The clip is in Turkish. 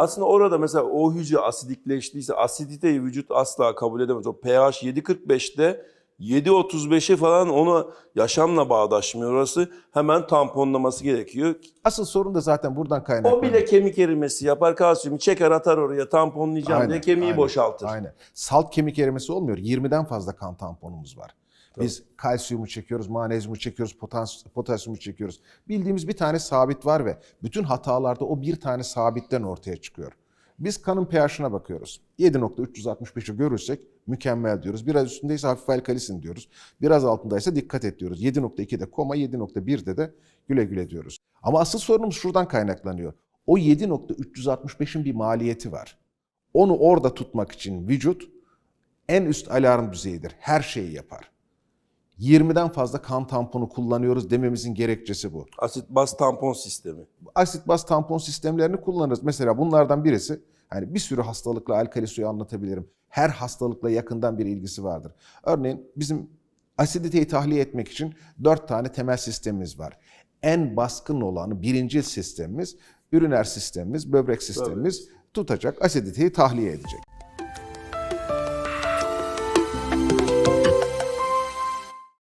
Aslında orada mesela o hücre asidikleştiyse asiditeyi vücut asla kabul edemez. O pH 7.45'te 7.35'e falan onu yaşamla bağdaşmıyor orası. Hemen tamponlaması gerekiyor. Asıl sorun da zaten buradan O kaynaklanıyor. bile kemik erimesi yapar kalsiyumu çeker atar oraya tamponlayacağım diye kemiği aynen, boşaltır. Aynen. Salt kemik erimesi olmuyor. 20'den fazla kan tamponumuz var. Biz kalsiyumu çekiyoruz, magnezyumu çekiyoruz, potasyumu çekiyoruz. Bildiğimiz bir tane sabit var ve bütün hatalarda o bir tane sabitten ortaya çıkıyor. Biz kanın pH'ına bakıyoruz. 7.365'i görürsek mükemmel diyoruz. Biraz üstündeyse hafif alkalisin diyoruz. Biraz altındaysa dikkat et diyoruz. 7.2'de koma, 7.1'de de güle güle diyoruz. Ama asıl sorunumuz şuradan kaynaklanıyor. O 7.365'in bir maliyeti var. Onu orada tutmak için vücut en üst alarm düzeyidir. Her şeyi yapar. 20'den fazla kan tamponu kullanıyoruz dememizin gerekçesi bu. Asit baz tampon sistemi. Asit baz tampon sistemlerini kullanırız. Mesela bunlardan birisi, hani bir sürü hastalıkla alkali suyu anlatabilirim. Her hastalıkla yakından bir ilgisi vardır. Örneğin bizim asiditeyi tahliye etmek için dört tane temel sistemimiz var. En baskın olanı birincil sistemimiz, üriner sistemimiz, böbrek sistemimiz tutacak, asiditeyi tahliye edecek.